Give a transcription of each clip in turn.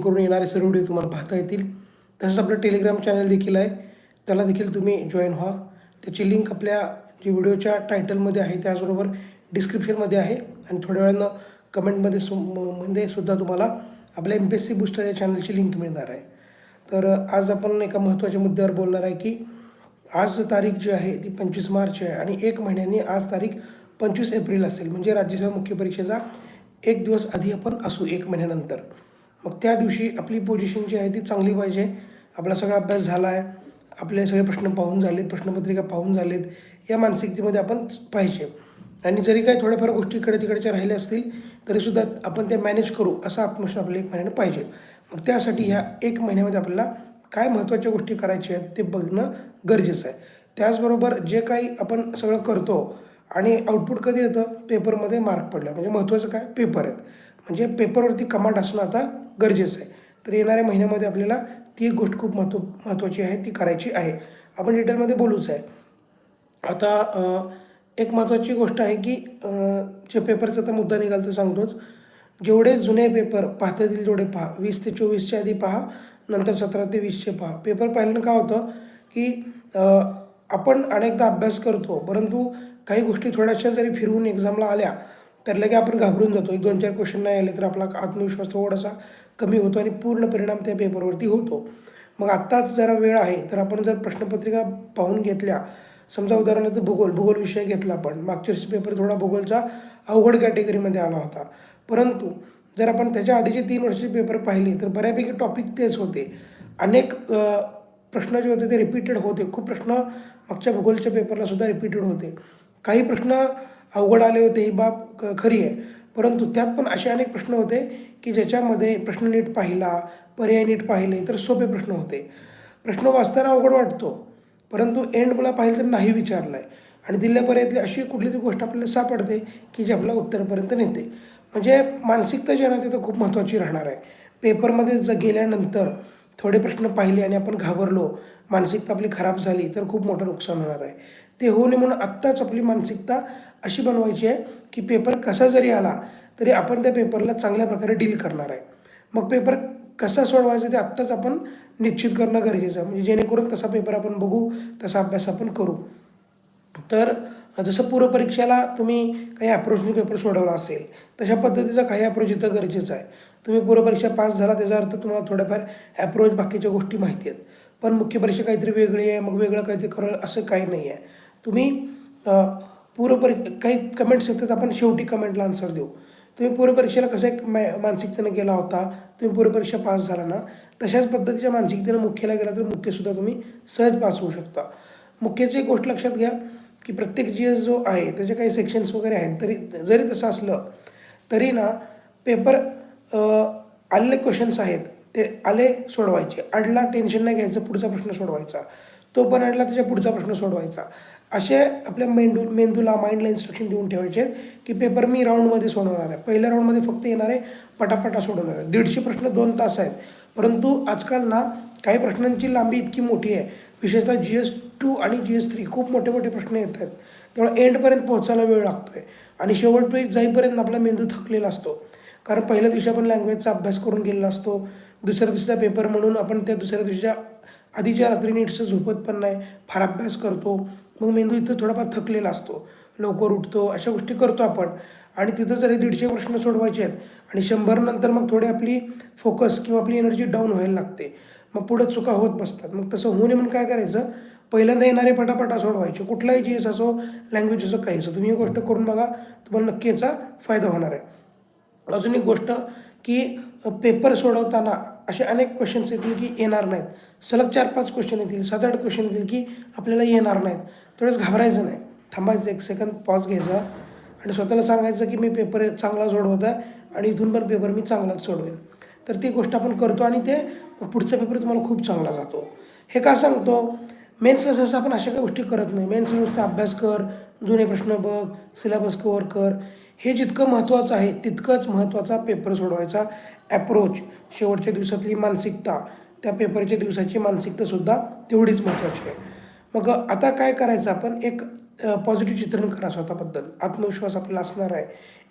करून येणारे सर्व व्हिडिओ तुम्हाला पाहता येतील. तसंच आपलं टेलिग्राम चॅनल देखील आहे. त्याला देखील तुम्ही जॉईन व्हा. त्याची लिंक आपल्या जी व्हिडिओच्या टायटलमध्ये आहे त्याचबरोबर डिस्क्रिप्शनमध्ये आहे. आणि थोड्या वेळानं कमेंटमध्ये सु मध्ये सुद्धा तुम्हाला आपल्या M P S C booster या चॅनलची लिंक मिळणार आहे. तर आज आपण एका महत्त्वाच्या मुद्द्यावर बोलणार आहे की आज तारीख जी आहे ती पंचवीस मार्च आहे आणि एक महिन्याने आज तारीख पंचवीस एप्रिल असेल. म्हणजे राज्यसेवा मुख्य परीक्षेचा एक दिवस आधी आपण असू एक महिन्यानंतर. मग त्या दिवशी आपली पोझिशन जी आहे ती चांगली पाहिजे. आपला सगळा अभ्यास झाला आहे आपले सगळे प्रश्न पाहून झालेत प्रश्नपत्रिका पाहून झालेत. या मानसिकतेमध्ये आपण पाहिजे. आणि जरी काही थोड्याफार गोष्टी इकडे तिकडच्या राहिल्या असतील तरीसुद्धा आपण त्या मॅनेज करू असा आत्मविश्वास आपल्याला एक महिन्याने पाहिजे. मग त्यासाठी ह्या एक महिन्यामध्ये आपल्याला काय महत्त्वाच्या गोष्टी करायच्या आहेत ते बघणं गरजेचं आहे. त्याचबरोबर जे काही आपण सगळं करतो आणि आउटपुट कधी येतं? पेपरमध्ये मार्क पडला. म्हणजे महत्त्वाचं काय? पेपर आहेत. म्हणजे पेपरवरती कमांड असणं आता गरजेचं आहे. तर येणाऱ्या महिन्यामध्ये आपल्याला ती एक गोष्ट खूप महत्त्व महत्त्वाची आहे ती करायची आहे. आपण डिटेलमध्ये बोलूच आहे. आता एक महत्त्वाची गोष्ट आहे की जे पेपरचा आता मुद्दा निघाल तर सांगतोच जेवढे जुने पेपर पाहता येतील तेवढे पहा. वीस ते चोवीसच्या आधी पहा नंतर सतरा ते वीसचे पहा. पेपर पाहिल्यानं काय होतं की आपण अनेकदा अभ्यास करतो परंतु काही गोष्टी थोड्याशा जरी फिरवून एक्झामला आल्या तर लगे आपण घाबरून जातो. एक दोन चार क्वेश्चन नाही आले तर आपला आत्मविश्वास थोडासा कमी होतो आणि पूर्ण परिणाम त्या पेपरवरती होतो. मग आत्ताच जरा वेळ आहे तर आपण जर प्रश्नपत्रिका पाहून घेतल्या समजा उदाहरणार्थ भूगोल भूगोल विषय घेतला आपण मागच्या वर्षी पेपर थोडा भूगोलचा अवघड कॅटेगरीमध्ये आला होता. परंतु जर आपण त्याच्या आधीचे तीन वर्षाचे पेपर पाहिले तर बऱ्यापैकी टॉपिक तेच होते. अनेक प्रश्न जे होते ते रिपीटेड होते. खूप प्रश्न मागच्या भूगोलच्या पेपरला सुद्धा रिपीटेड होते. काही प्रश्न अवघड आले होते ही बाब खरी आहे. परंतु त्यात पण असे अनेक प्रश्न होते की ज्याच्यामध्ये प्रश्न नीट पाहिला पर्याय नीट पाहिले तर सोपे प्रश्न होते. प्रश्न वाचताना अवघड वाटतो परंतु एंडला पाहिलं तर नाही विचारलं आहे आणि दिल्या पर्यायातली अशी कुठली ती गोष्ट आपल्याला सापडते की जी आपल्या उत्तरापर्यंत नेते. म्हणजे मानसिकता जी आहे ना तिथं खूप महत्त्वाची राहणार आहे. पेपरमध्ये जर गेल्यानंतर थोडे प्रश्न पाहिले आणि आपण घाबरलो मानसिकता आपली खराब झाली तर खूप मोठं नुकसान होणार आहे. ते होऊ नये म्हणून आत्ताच आपली मानसिकता अशी बनवायची आहे की पेपर कसा जरी आला तरी आपण त्या पेपरला चांगल्या प्रकारे डील करणार आहे. मग पेपर कसा सोडवायचा ते आत्ताच आपण निश्चित करणं गरजेचं आहे. म्हणजे जेणेकरून तसा पेपर आपण बघू तसा अभ्यास आपण करू. तर जसं पूर्वपरीक्षेला तुम्ही काही अप्रोचने पेपर सोडवला असेल तशा पद्धतीचा काही अप्रोच इथं गरजेचं आहे. तुम्ही पूर्वपरीक्षा पास झाला त्याचा अर्थ तुम्हाला थोड्याफार ॲप्रोच बाकीच्या गोष्टी माहिती आहेत. पण मुख्य परीक्षा काहीतरी वेगळी आहे मग वेगळं काहीतरी कराल असं काही नाही आहे. तुम्ही पूर्वपरी काही कमेंट्स येतात आपण शेवटी कमेंटला आन्सर देऊ. तुम्ही पूर्वपरीक्षेला कसं एक मा मानसिकतेनं गेला होता तुम्ही पूर्वपरीक्षा पास झाला ना तशाच पद्धतीच्या मानसिकतेनं मुख्यला गेला तर मुख्यसुद्धा तुम्ही सहज पास होऊ शकता. मुख्यची एक गोष्ट लक्षात घ्या की प्रत्येक जी एस जो आहे त्याचे काही सेक्शन्स वगैरे आहेत तरी जरी तसं असलं तरी ना पेपर आलेले क्वेश्चन्स आहेत ते आले सोडवायचे. अडला टेन्शन नाही घ्यायचं पुढचा प्रश्न सोडवायचा. तो पण अडला त्याच्या पुढचा प्रश्न सोडवायचा. असे आपल्या मेंदू मेंदूला माइंडला इन्स्ट्रक्शन देऊन ठेवायचे आहेत की पेपर मी राऊंडमध्ये सोडवणार आहे. पहिल्या राऊंडमध्ये फक्त येणारे पटापटा सोडवणार आहे. दीडशे प्रश्न दोन तास आहेत. परंतु आजकाल ना काही प्रश्नांची लांबी इतकी मोठी आहे. विशेषतः जी एस टू आणि जी एस थ्री खूप मोठे मोठे प्रश्न येत आहेत. त्यामुळे एंडपर्यंत पोहोचायला वेळ लागतो आहे आणि शेवटपर्यंत जाईपर्यंत आपला मेंदू थकलेला असतो. कारण पहिल्या दिवशी आपण लँग्वेजचा अभ्यास करून गेलेला असतो. दुसऱ्या दिवशीचा पेपर म्हणून आपण त्या दुसऱ्या दिवशीच्या आधीच्या रात्री नीटचं झोपत पण नाही. फार अभ्यास करतो. मग मेंदू इथं थोडाफार थकलेला असतो. लवकर उठतो अशा गोष्टी करतो आपण. आणि तिथं जरी दीडशे प्रश्न सोडवायचे आहेत आणि शंभर नंतर मग थोडी आपली फोकस किंवा आपली एनर्जी डाऊन व्हायला लागते. मग पुढं चुका होत बसतात. मग तसं होऊ नये म्हणून काय करायचं? पहिल्यांदा येणारे पटापटा सोडवायचे. कुठलाही जी एस असो लँग्वेज असो काही असो तुम्ही ही गोष्ट करून बघा. तुम्हाला नक्की याचा फायदा होणार आहे. अजून एक गोष्ट की पेपर सोडवताना असे अनेक क्वेश्चन्स येतील की येणार नाहीत. सलग चार पाच क्वेश्चन येतील सात आठ क्वेश्चन येतील की आपल्याला येणार नाहीत. तेवढेच घाबरायचं नाही. थांबायचं एक सेकंद पॉज घ्यायचा. आणि स्वतःला सांगायचं की मी पेपर चांगला सोडवत आहे आणि इथून पण पेपर मी चांगलाच सोडवेन. तर ती गोष्ट आपण करतो आणि ते पुढचा पेपर तुम्हाला खूप चांगला जातो. हे का सांगतो? मेन्सला सहसा आपण अशा काही गोष्टी करत नाही. मेन्स नुसतं अभ्यास कर जुने प्रश्न बघ सिलेबस कवर कर. हे जितकं महत्त्वाचं आहे तितकंच महत्त्वाचा पेपर सोडवायचा. ॲप्रोच शेवटच्या दिवसातली मानसिकता. त्या पेपरच्या दिवसाची मानसिकतासुद्धा तेवढीच महत्त्वाची आहे. मग आता काय करायचं? आपण एक पॉझिटिव्ह चित्रण करा स्वतःबद्दल. आत्मविश्वास आपल्याला असणार आहे.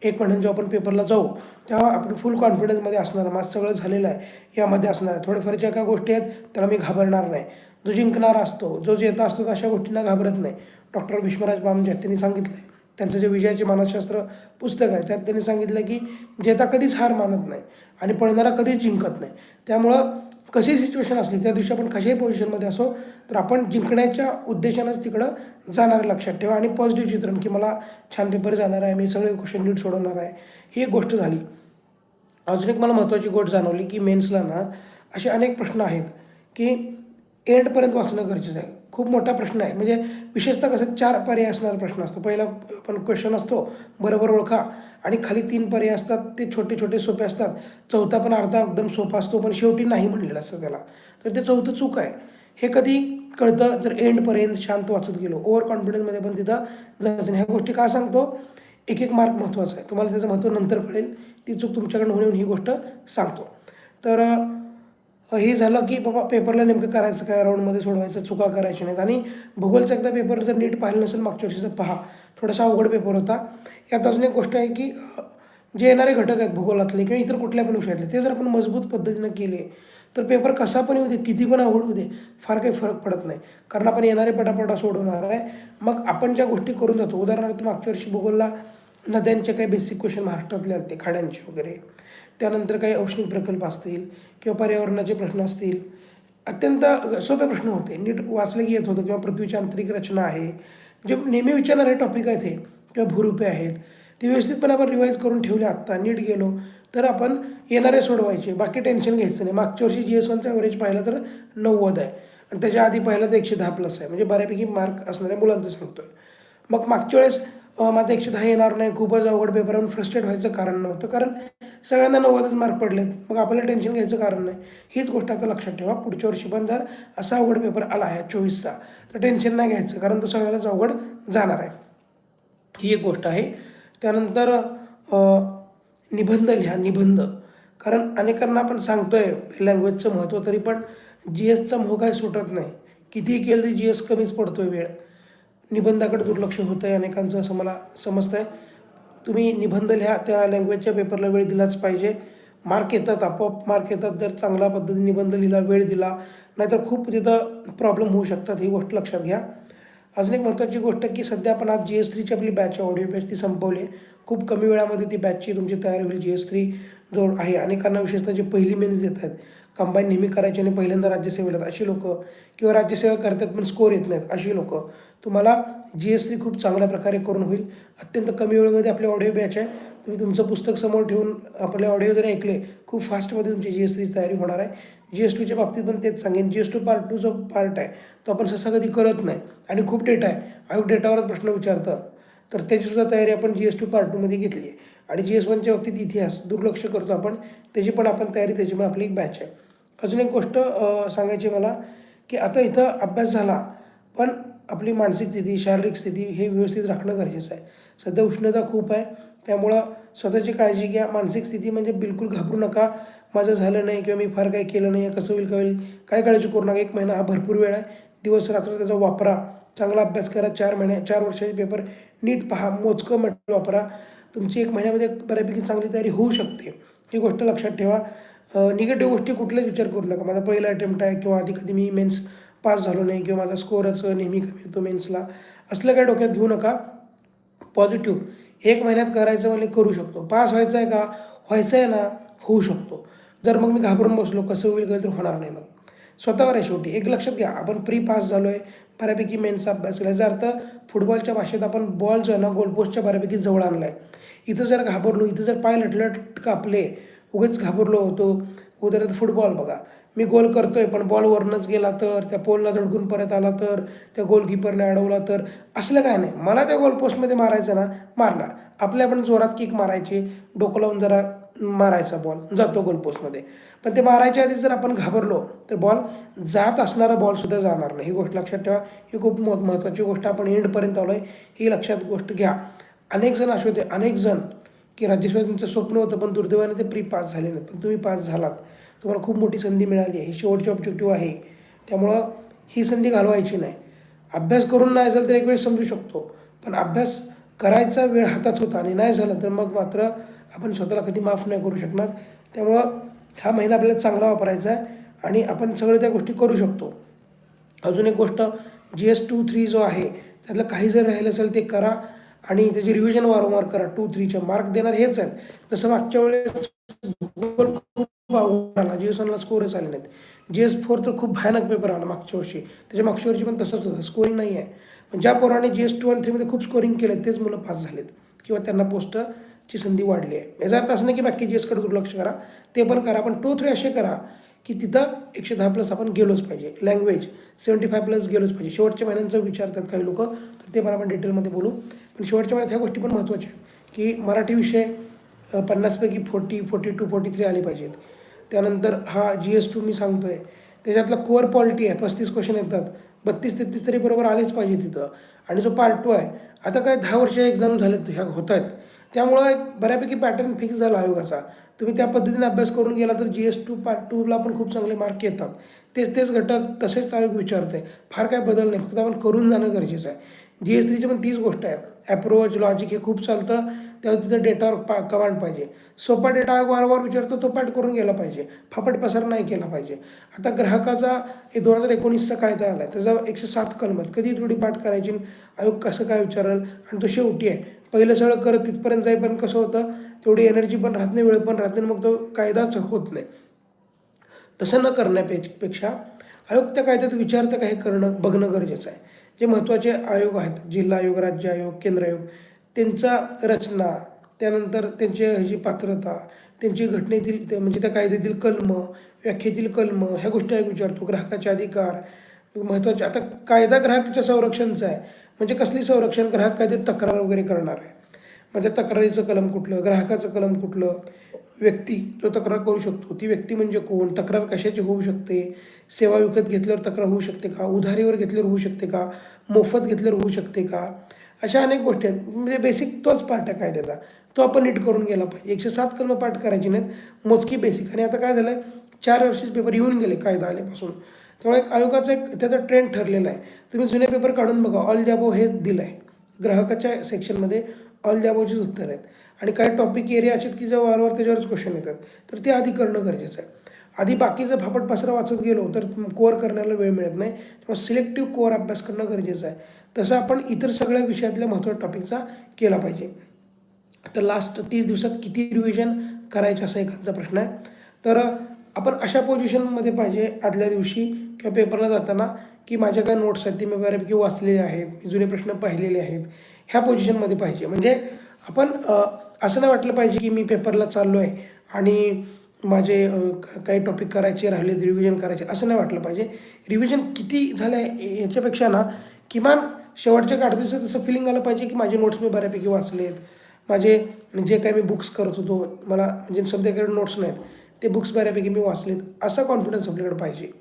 एक महिन्यात जेव्हा आपण पेपरला जाऊ तेव्हा आपण फुल कॉन्फिडन्समध्ये असणार माझं सगळं झालेलं आहे. यामध्ये असणार आहे. थोड्याफार ज्या काय गोष्टी आहेत त्याला मी घाबरणार नाही. जो जिंकणारा असतो जो जेता असतो तो अशा गोष्टींना घाबरत नाही. डॉक्टर भीष्मराज बामजे त्यांनी सांगितलं आहे त्यांचं जे विजयाचे मानसशास्त्र पुस्तक आहे त्यात त्यांनी सांगितलं की जेता कधीच हार मानत नाही आणि पळणारा कधीच जिंकत नाही. त्यामुळं कशी सिच्युएशन असली त्या दिवशी आपण कशाही पोझिशनमध्ये असो तर आपण जिंकण्याच्या उद्देशानंच तिकडं जाणारं लक्षात ठेवा. आणि पॉझिटिव्ह चित्रण की मला छान पेपर जाणार आहे मी सगळे क्वेश्चन नीट सोडवणार आहे ही एक गोष्ट झाली. अजून एक मला महत्त्वाची गोष्ट जाणवली की मेन्सला ना असे अनेक प्रश्न आहेत की एंडपर्यंत वाचणं गरजेचं आहे. खूप मोठा प्रश्न आहे. म्हणजे विशेषतः कसं चार पर्याय असणारा प्रश्न असतो. पहिला पण क्वेश्चन असतो बरोबर ओळखा. आणि खाली तीन पर्याय असतात ते छोटे छोटे सोपे असतात. चौथा पण अर्धा एकदम सोपा असतो पण शेवटी नाही म्हणलेलं असतं त्याला. तर ते चौथं चूक आहे. हे कधी कळतं? जर एंडपर्यंत शांत वाचत गेलो. ओव्हर कॉन्फिडन्समध्ये पण तिथं जायचं नाही. ह्या गोष्टी का सांगतो? एक एक मार्क महत्त्वाचा आहे. तुम्हाला त्याचं महत्त्व नंतर कळेल. ती चूक तुमच्याकडून होऊन ही गोष्ट सांगतो. तर हे झालं की बाबा पेपरला नेमकं करायचं काय? राऊंडमध्ये सोडवायचं चुका करायच्या नाहीत. आणि भूगोलचा एकदा पेपर जर नीट पाहिलं नसेल मागच्या वर्षीचा पहा. थोडासा अवघड पेपर होता. यात अजून एक गोष्ट आहे की जे येणारे घटक आहेत भूगोलातले किंवा इतर कुठल्या पण विषयातले ते जर आपण मजबूत पद्धतीनं केले तर पेपर कसा पण येऊ दे किती पण आवड होऊ दे फार काही फरक पडत नाही. कारण आपण येणारे पटापटा सोडवणार आहे. मग आपण ज्या गोष्टी करून जातो उदाहरणार्थ मागच्या वर्षी भूगोलला नद्यांचे काही बेसिक क्वेश्चन महाराष्ट्रातले असते खाड्यांचे वगैरे. त्यानंतर काही औष्णिक प्रकल्प असतील किंवा पर्यावरणाचे प्रश्न असतील. अत्यंत सोपे प्रश्न होते. नीट वाचले की येत होतं किंवा पृथ्वीची आंतरिक रचना आहे. जे नेहमी विचारणारे टॉपिक आहेत हे. किंवा भूरूपे आहेत ते व्यवस्थितपणे आपण रिवाईज करून ठेवले आत्ता नीट गेलो तर आपण येणारे सोडवायचे. बाकी टेन्शन घ्यायचं नाही. मागच्या वर्षी जी एस वनचा ॲव्हरेज पाहिलं तर नव्वद आहे. आणि त्याच्या आधी पाहिलं तर एकशे दहा प्लस आहे. म्हणजे बऱ्यापैकी मार्क असणाऱ्या मुलांचं सांगतोय. मग मागच्या वेळेस माझं एकशे दहा येणार नाही. खूपच अवघड पेपर आहे. फ्रस्ट्रेट व्हायचं कारण नव्हतं. कारण सगळ्यांना नव्वदच मार्क पडलेत. मग आपल्याला टेन्शन घ्यायचं कारण नाही. हीच गोष्ट आता लक्षात ठेवा. पुढच्या वर्षी पण जर असा अवघड पेपर आला आहे चोवीसचा तर टेन्शन नाही घ्यायचं. कारण तो सगळ्यालाच अवघड जाणार आहे. ही एक गोष्ट आहे. त्यानंतर निबंध लिहा निबंध. कारण अनेकांना आपण सांगतोय लँग्वेजचं महत्त्व तरी पण जी एसचा मोह काय सुटत नाही. कितीही केलं तरी जी एस कमीच पडतोय वेळ. निबंधाकडे दुर्लक्ष होतं आहे अनेकांचं असं मला समजतं आहे तुम्ही निबंध लिहा त्या लँग्वेजच्या पेपरला वेळ दिलाच पाहिजे. मार्क येतात आपोआप मार्क येतात. जर चांगल्या पद्धतीने निबंध लिहिला वेळ दिला नाहीतर खूप तिथं प्रॉब्लेम होऊ शकतात. ही गोष्ट लक्षात घ्या. अजून एक महत्त्वाची गोष्ट की सध्या आपण आज जी एस थ्रीची आपली बॅच ऑडिओ बॅच ती संपवली आहे. खूप कमी वेळामध्ये ती बॅचची तुमची तयारी होईल. जी एस थ्री जो आहे. अनेकांना विशेषतः जे पहिली मेन्स देत आहेत कंबाईन नेहमी करायची आणि पहिल्यांदा राज्यसेवेला आहेत अशी लोक किंवा राज्यसेवा करतात पण स्कोर येत नाहीत. अशी लोक. तुम्हाला जी एस थ्री खूप चांगल्या प्रकारे करून होईल. अत्यंत कमी वेळेमध्ये आपली ऑडिओ बॅच आहे. तुम्ही तुमचं पुस्तक समोर ठेवून आपले ऑडिओ जरी ऐकले खूप फास्टमध्ये तुमची जी एस टीची तयारी होणार आहे. जी एस टीच्या बाबतीत पण तेच सांगेन. G S T part two जो पार्ट आहे तो आपण ससा कधी करत नाही. आणि खूप डेटा आहे. आयोग डेटावरच प्रश्न विचारतं. तर त्याचीसुद्धा तयारी आपण जी एस टी पार्ट टूमध्ये घेतली आहे. आणि जी एस वनच्या बाबतीत इतिहास दुर्लक्ष करतो आपण. त्याची पण आपण तयारी त्याची पण आपली एक बॅच आहे. अजून एक गोष्ट सांगायची मला की आता इथं अभ्यास झाला पण आपली मानसिक स्थिती शारीरिक स्थिती हे व्यवस्थित राखणं गरजेचं आहे. सध्या उष्णता खूप आहे. त्यामुळं स्वतःची काळजी घ्या. मानसिक स्थिती म्हणजे बिलकुल घाबरू नका. माझं झालं नाही किंवा मी फार काही केलं नाही. कसं होईल का होईल? काय काळजी करू नका. एक महिना हा भरपूर वेळ आहे. दिवस रात्र त्याचा वापरा. चांगला अभ्यास करा. चार महिने चार वर्षाचे पेपर नीट पहा. मोजकं मटेरियल वापरा. तुमची एक महिन्यामध्ये बऱ्यापैकी चांगली तयारी होऊ शकते. ही गोष्ट लक्षात ठेवा. निगेटिव्ह गोष्टी कुठलाच विचार करू नका. माझा पहिला अटेम्प्ट आहे किंवा आधी कधी मी मेन्स पास झालो नाही किंवा माझा स्कोरच नेहमी कमी येतो मेन्सला असलं काय डोक्यात घेऊ नका. पॉझिटिव्ह एक महिन्यात करायचं म्हणजे करू शकतो. पास व्हायचं आहे का? व्हायचं आहे ना होऊ शकतो. जर मग मी घाबरून बसलो कसं होईल काही तर होणार नाही मग. स्वतःवर आहे शेवटी. एक लक्षात घ्या आपण प्री पास झालो आहे बऱ्यापैकी मेन्सचा अभ्यास केला याचा अर्थ फुटबॉलच्या भाषेत आपण बॉल जो आहे ना गोलपोस्टच्या बऱ्यापैकी जवळ आणला आहे इथं जर घाबरलो इथं जर पाय लटलट कापले उगेच घाबरलो होतो. उदाहरणार्थ फुटबॉल बघा. मी गोल करतोय पण बॉलवरनच गेला तर त्या पोलला धडकून परत आला तर त्या गोलकीपरने अडवला तर असलं काय नाही. मला त्या गोल पोस्टमध्ये मारायचं ना मारणार. आपल्या पण जोरात किक मारायची डोकं लावून जरा मारायचा बॉल जातो गोल पोस्टमध्ये पण ते मारायच्या आधी जर आपण घाबरलो तर बॉल जात असणारा बॉलसुद्धा जाणार नाही. ही गोष्ट लक्षात ठेवा. ही खूप मह महत्त्वाची गोष्ट आपण एंडपर्यंत आलो आहे ही लक्षात गोष्ट घ्या. अनेक जण असे होते. अनेक जण की राज्यसभेत तुमचं स्वप्न होतं पण दुर्दैवाने ते प्री पास झाले नाहीत. पण तुम्ही पास झालात. तुम्हाला खूप मोठी संधी मिळाली आहे. ही शेवटची ऑब्जेक्टिव्ह आहे. त्यामुळं ही संधी घालवायची नाही. अभ्यास करून नाही झालं तर एक वेळ समजू शकतो. पण अभ्यास करायचा वेळ हातात होता आणि नाही झालं तर मग मात्र आपण स्वतःला कधी माफ नाही करू शकणार. त्यामुळं हा महिना आपल्याला चांगला वापरायचा आहे आणि आपण सगळं त्या गोष्टी करू शकतो. अजून एक गोष्ट जी एस टू थ्री जो आहे त्यातलं काही जर राहिलं असेल ते करा आणि त्याचे रिव्हिजन वारंवार करा. टू थ्रीचे मार्क देणार हेच आहेत. तसं मागच्या वेळेस भूगोल आला जी एस वनला स्कोरच आले नाहीत. जी एस फोर तर खूप भयानक पेपर आला मागच्या वर्षी. त्याच्या मागच्या वर्षी पण तसंच होतं. स्कोरिंग नाही आहे. पण ज्या पोराने जी एस टू आणि थ्रीमध्ये खूप स्कोरिंग केलं तेच मुलं पास झालेत. किंवा त्यांना पोस्टची संधी वाढली आहे. याचा अर्थ असं नाही की बाकी जी एसकडे दुर्लक्ष करा. ते पण करा. पण टू थ्री असे करा की तिथं एकशे दहा प्लस आपण गेलोच पाहिजे. लँग्वेज सेवन्टी फाय प्लस गेलोच पाहिजे. शेवटच्या महिन्यांचं विचारतात काही लोक. तर ते पण आपण डिटेलमध्ये बोलू. पण शेवटच्या महिन्यात ह्या गोष्टी पण महत्त्वाच्या आहेत. की मराठी विषय पन्नासपैकी forty forty two forty three आले पाहिजेत. त्यानंतर हा जी एस टू मी सांगतो आहे त्याच्यातला कोअर पॉलिटी आहे. पस्तीस क्वेश्चन येतात. बत्तीस तेहतीस तरी बरोबर आलेच पाहिजे तिथं. आणि जो पार्ट टू आहे. आता काय दहा वर्ष एक्झाम झालेत ह्या होत आहेत त्यामुळं एक बऱ्यापैकी पॅटर्न फिक्स झाला आयोगाचा तुम्ही त्या पद्धतीने अभ्यास करून गेला तर जी एस टू पार्ट टूला पण खूप चांगले मार्क येतात. तेच तेच घटक तसेच आयोग विचारते फार काय बदल नाही. फक्त आपण करून जाणं गरजेचं आहे. जी एस थ्रीची पण तीच गोष्ट आहे. ॲप्रोच लॉजिक हे खूप चालतं. त्यावेळी तिथं डेटावर पा कमांड पाहिजे. सोपा डेटा वारंवार विचारतो तो पाठ करून गेला पाहिजे. फापट पसार नाही केला पाहिजे. आता ग्राहकाचा हे दोन हजार एकोणीसचा कायदा आला आहे त्याचा एकशे सात कलम आहेत कधी थोडी पाठ करायची? आयोग कसं काय विचारेल? आणि तो शेवटी आहे. पहिलं सगळं करत तिथपर्यंत जाईपर्यंत कसं होतं? तेवढी एनर्जी पण राहत नाही वेळ पण राहत नाही मग तो कायदाच होत नाही. तसं न करण्यापेक्षा आयोग त्या कायद्यात विचारतं का करणं बघणं गरजेचं आहे. जे महत्त्वाचे आयोग आहेत जिल्हा आयोग राज्य आयोग केंद्र आयोग त्यांचा रचना त्यानंतर त्यांची ह्याची पात्रता त्यांची घटनेतील ते म्हणजे त्या कायद्यातील कलम व्याख्येतील कलम ह्या गोष्टी ऐक विचारतो. ग्राहकाचे अधिकार महत्त्वाचे. आता कायदा ग्राहकाच्या संरक्षणचा आहे. म्हणजे कसली संरक्षण? ग्राहक कायद्यात तक्रार वगैरे करणार आहे. म्हणजे तक्रारीचं कलम कुठलं? ग्राहकाचं कलम कुठलं? व्यक्ती जो तक्रार करू शकतो ती व्यक्ती म्हणजे कोण? तक्रार कशाची होऊ शकते? सेवा विकत घेतल्यावर तक्रार होऊ शकते का? उधारीवर घेतल्यावर होऊ शकते का? मोफत घेतल्यावर होऊ शकते का? अशा अनेक गोष्टी आहेत. म्हणजे बेसिक तोच पार्ट आहे कायद्याचा. तो आपण नीट करून गेला पाहिजे. एकशे सात कलमं पाठ करायची नाहीत. मोजकी बेसिक आणि आता काय झालं आहे चार वर्षाचे पेपर येऊन गेले कायदा आल्यापासून. त्यामुळे एक आयोगाचा एक त्याचा ट्रेंड ठरलेला आहे. तुम्ही जुने पेपर काढून बघा. ऑल द्याबो हे दिलं आहे ग्राहकाच्या सेक्शनमध्ये ऑल द्याबोचीच उत्तर आहेत. आणि काही टॉपिक एरिया असे की जे वारंवार त्याच्यावरच क्वेश्चन येतात. तर ते आधी करणं गरजेचं आहे. आधी बाकीचं फापट पसरा वाचत गेलो तर कोअर करण्याला वेळ मिळत नाही. त्यामुळे सिलेक्टिव्ह कोअर अभ्यास करणं गरजेचं आहे. तसं आपण इतर सगळ्या विषयातल्या महत्त्वाच्या टॉपिकचा केला पाहिजे. तर लास्ट तीस दिवसात किती रिव्हिजन करायचं असा एखादा प्रश्न आहे. तर आपण अशा पोझिशनमध्ये पाहिजे आदल्या दिवशी किंवा पेपरला जाताना की माझ्या काय नोट्स आहेत ते मी बऱ्यापैकी वाचलेले आहेत मी जुने प्रश्न पाहिलेले आहेत. ह्या पोझिशनमध्ये पाहिजे. म्हणजे आपण असं नाही वाटलं पाहिजे की मी पेपरला चाललो आहे आणि माझे काही टॉपिक करायचे राहिले रिव्हिजन करायचे असं नाही वाटलं पाहिजे. रिव्हिजन किती झालं आहे याच्यापेक्षा ना किमान शेवटच्या आठ दिवसात असं फिलिंग आलं पाहिजे की माझे नोट्स मी बऱ्यापैकी वाचलेत. माझे जे काही मी बुक्स करत होतो मला म्हणजे सध्याकडे नोट्स नाहीत ते बुक्स बऱ्यापैकी मी वाचलेत. असा कॉन्फिडन्स आपल्याकडे पाहिजे.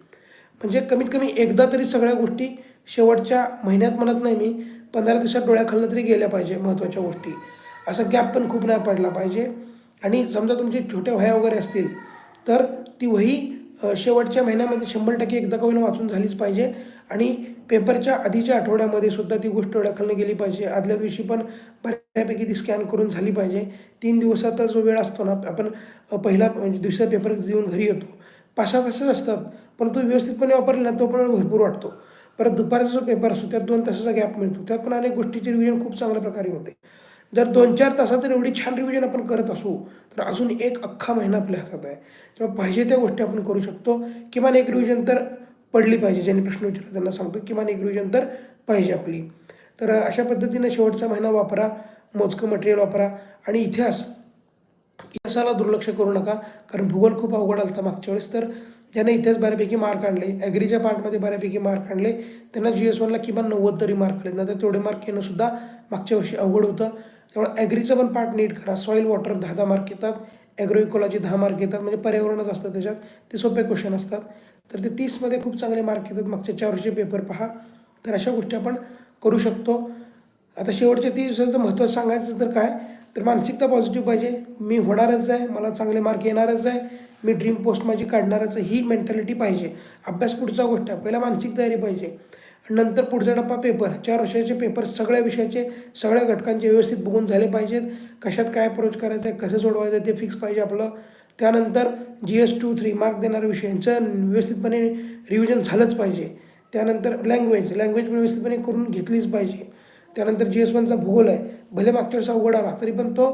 म्हणजे कमीत कमी एकदा तरी सगळ्या गोष्टी शेवटच्या महिन्यात म्हणत नाही मी पंधरा दिवसात डोळ्याखालनं तरी गेल्या पाहिजे महत्त्वाच्या गोष्टी. असा गॅप पण खूप नाही पडला पाहिजे. आणि समजा तुमची छोट्या वह्या वगैरे असतील तर ती वही शेवटच्या महिन्यामध्ये शंभर टक्के एकदा कवीनं वाचून झालीच पाहिजे. आणि पेपरच्या आधीच्या आठवड्यामध्ये सुद्धा ती गोष्ट डोळ्याखालनं गेली पाहिजे. आदल्या दिवशी पण बऱ्यापैकी ती स्कॅन करून झाली पाहिजे. तीन दिवसाचा जो वेळ असतो ना आपण पहिला म्हणजे दुसरा पेपर देऊन घरी येतो. पाच सहा तासच असतात पण तो व्यवस्थितपणे वापरला तो पण भरपूर वाटतो. परत दुपारचा जो पेपर असतो त्यात दोन तासाचा गॅप मिळतो. त्यात पण अनेक गोष्टीचे रिव्हिजन खूप चांगल्या प्रकारे होते. जर दोन चार तासात तर एवढी छान रिव्हिजन आपण करत असू तर अजून एक अख्खा महिना आपल्या हातात आहे. तेव्हा पाहिजे त्या गोष्टी आपण करू शकतो. किमान एक रिव्हिजन तर पडली पाहिजे ज्यांनी प्रश्न विचारला त्यांना सांगतो किमान एक रिव्हिजन तर पाहिजे आपली. तर अशा पद्धतीने शेवटचा महिना वापरा मोजकं मटेरियल वापरा आणि इतिहास इतिहासाला दुर्लक्ष करू नका कारण भूगोल खूप अवघड आलता मागच्या वेळेस. तर ज्याने इतिहास बऱ्यापैकी मार्क आणले ॲग्रीच्या पार्टमध्ये बऱ्यापैकी मार्क आणले त्यांना जी एस वनला किमान नव्वद तरी मार्क आले तर तेवढे मार्क येणंसुद्धा मागच्या वर्षी अवघड होतं. त्यामुळे ॲग्रीचं पण पार्ट नीट करा. सॉईल वॉटर दहा दहा मार्क येतात. ॲग्रो इकोलॉजी दहा मार्क येतात. म्हणजे पर्यावरणच असतं त्याच्यात. ते सोपे क्वेश्चन असतात. तर ते तीसमध्ये खूप चांगले मार्क येतात. मागच्या चार वर्षी पेपर पहा. तर अशा गोष्टी आपण करू शकतो. आता शेवटच्या तीस दिवसाचं महत्त्व सांगायचं तर काय? तर मानसिकता पॉझिटिव्ह पाहिजे. मी होणारच आहे. मला चांगले मार्क येणारच आहे. मी ड्रीम पोस्ट माझी काढणारच आहे. ही मेंटॅलिटी पाहिजे. अभ्यास पुढचा गोष्ट आहे. पहिला मानसिक तयारी पाहिजे. आणि नंतर पुढचा टप्पा पेपर चार वर्षाचे पेपर सगळ्या विषयाचे सगळ्या घटकांचे व्यवस्थित बघून झाले पाहिजेत. कशात काय अप्रोच करायचं आहे कसं सोडवायचं आहे ते फिक्स पाहिजे आपलं. त्यानंतर G S two three mark देणाऱ्या विषयांचं व्यवस्थितपणे रिव्हिजन झालंच पाहिजे. त्यानंतर लँग्वेज लँग्वेज पण व्यवस्थितपणे करून घेतलीच पाहिजे. त्यानंतर जी एस वनचा भूगोल आहे. भले मागच्या वेळेस अवघड आला तरी पण तो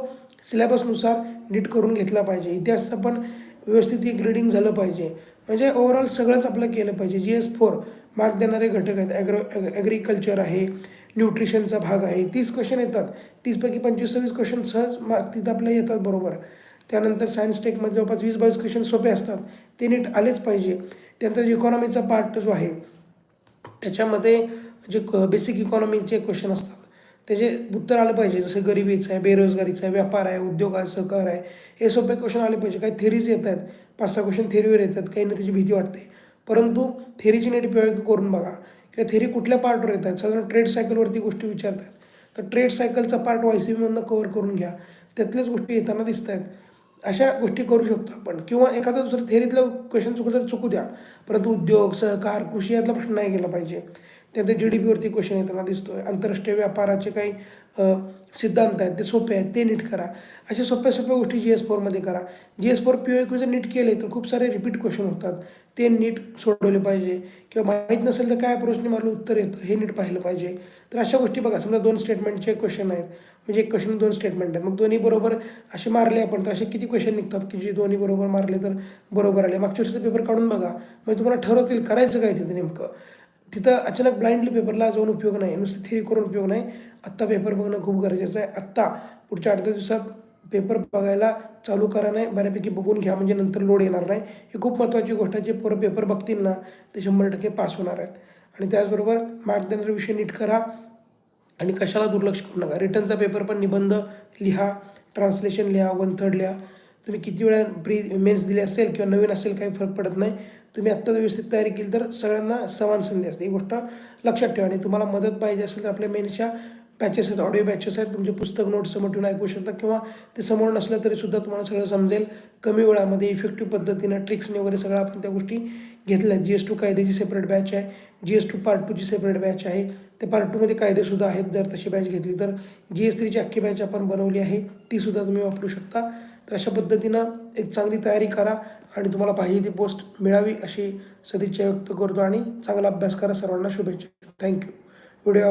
सिलेबसनुसार नीट करून घेतला पाहिजे. इतिहासचं पण व्यवस्थित एक रिडिंग झालं पाहिजे. म्हणजे ओव्हरऑल सगळंच आपलं केलं पाहिजे. जी एस फोर मार्क देणारे घटक आहेत. ॲग्रो ॲग्रिकल्चर आहे न्यूट्रिशनचा भाग आहे. तीस क्वेश्चन येतात. तीसपैकी पंचवीस सव्वीस क्वेश्चन सहज मार्क तिथं आपल्या येतात बरोबर. त्यानंतर सायन्स टेकमध्ये जवळपास वीस बावीस क्वेश्चन सोपे असतात. ते नीट आलेच पाहिजे. त्यानंतर इकॉनॉमीचा पार्ट जो आहे त्याच्यामध्ये जे बेसिक इकॉनॉमीचे क्वेश्चन असतात. त्याचे उत्तर आलं पाहिजे जसं गरिबीचं आहे बेरोजगारीचं आहे व्यापार आहे उद्योग आहे सहकार आहे हे सोपे क्वेश्चन आले पाहिजे. काही थेरीज येत आहेत. पाच सहा क्वेश्चन थेरीवर येतात. काही ना त्याची भीती वाटते. परंतु थेरीची नीट प्रयोग करून बघा. किंवा थेरी कुठल्या पार्टवर येतात साधारण ट्रेड सायकलवरती गोष्टी विचारतात. तर ट्रेड सायकलचा पार्ट वाय सी बीमधनं कवर करून घ्या. त्यातल्याच गोष्टी येताना दिसत आहेत. अशा गोष्टी करू शकतो आपण. किंवा एखादा दुसरं थेरीतलं क्वेश्चन चुकलं तर चुकू द्या. परंतु उद्योग सहकार कृषी यातला प्रश्न नाही गेला पाहिजे. त्यानंतर जी डी पीवरती क्वेश्चन येताना दिसतोय. आंतरराष्ट्रीय व्यापाराचे काही सिद्धांत आहेत ते सोपे आहेत ते नीट करा. अशा सोप्या सोप्या गोष्टी जी एस फोरमध्ये करा. G S four P O जर नीट केले तर खूप सारे रिपीट क्वेश्चन होतात. ते नीट सोडवले पाहिजे. किंवा माहीत नसेल तर काय प्रश्न मला उत्तर येतं हे नीट पाहिलं पाहिजे. तर अशा गोष्टी बघा. समजा दोन स्टेटमेंटचे क्वेश्चन आहेत. म्हणजे एक क्वेश्चन दोन स्टेटमेंट आहेत. मग दोन्ही बरोबर असे मारले आपण तर असे किती क्वेश्चन निघतात की जे दोन्ही बरोबर मारले तर बरोबर आले? मागच्या वर्षीचा पेपर काढून बघा. म्हणजे तुम्हाला ठरवतील करायचं काय तिथं नेमकं. तिथं अचानक ब्लाइंडली पेपरला जाऊन उपयोग नाही. नुसतं थेरी करून उपयोग नाही. आत्ता पेपर बघणं खूप गरजेचं आहे. आत्ता पुढच्या आठ दिवसात पेपर बघायला चालू करा नाही. बऱ्यापैकी बघून घ्या. म्हणजे नंतर लोड येणार नाही. ही खूप महत्त्वाची गोष्ट आहे. जे पोरं पेपर बघतील ना ते शंभर टक्के पास होणार आहेत. आणि त्याचबरोबर मार्क देणारा विषय नीट करा. आणि कशाला दुर्लक्ष करू नका. रिटर्नचा पेपर पण निबंध लिहा ट्रान्सलेशन लिहा वन थर्ड लिहा. तुम्ही किती वेळा प्री मेन्स दिले असेल किंवा नवीन असेल काही फरक पडत नाही. तुम्ही आत्ता व्यवस्थित तयारी केली तर सगळ्यांना समान संधी असते. ही गोष्ट लक्षात ठेवा आणि तुम्हाला मदत पाहिजे असेल तर आपल्या मेनच्या बॅचेस आहेत ऑडिओ बॅचेस आहेत. तुमचे पुस्तक नोट्स समोर ठेवून ऐकू शकता किंवा ते समोर नसलं तरी सुद्धा तुम्हाला सगळं समजेल. कमी वेळामध्ये इफेक्टिव्ह पद्धतीनं ट्रिक्सने वगैरे सगळं आपण त्या गोष्टी घेतल्या. जी एस टू कायद्याची सेपरेट बॅच आहे. जी एस टू पार्ट टूची सेपरेट बॅच आहे. त्या पार्ट टूमध्ये कायदेसुद्धा आहेत. जर तशी बॅच घेतली तर जी एस थ्रीची अख्खी बॅच आपण बनवली आहे. तीसुद्धा तुम्ही वापरू शकता. तर अशा पद्धतीनं एक चांगली तयारी करा आणि तुम्हाला पाहिजे ती पोस्ट मिळावी अशी सदिच्छा व्यक्त करतो आणि चांगला अभ्यास करा सर्वांना. शुभेच्छा. Thank you video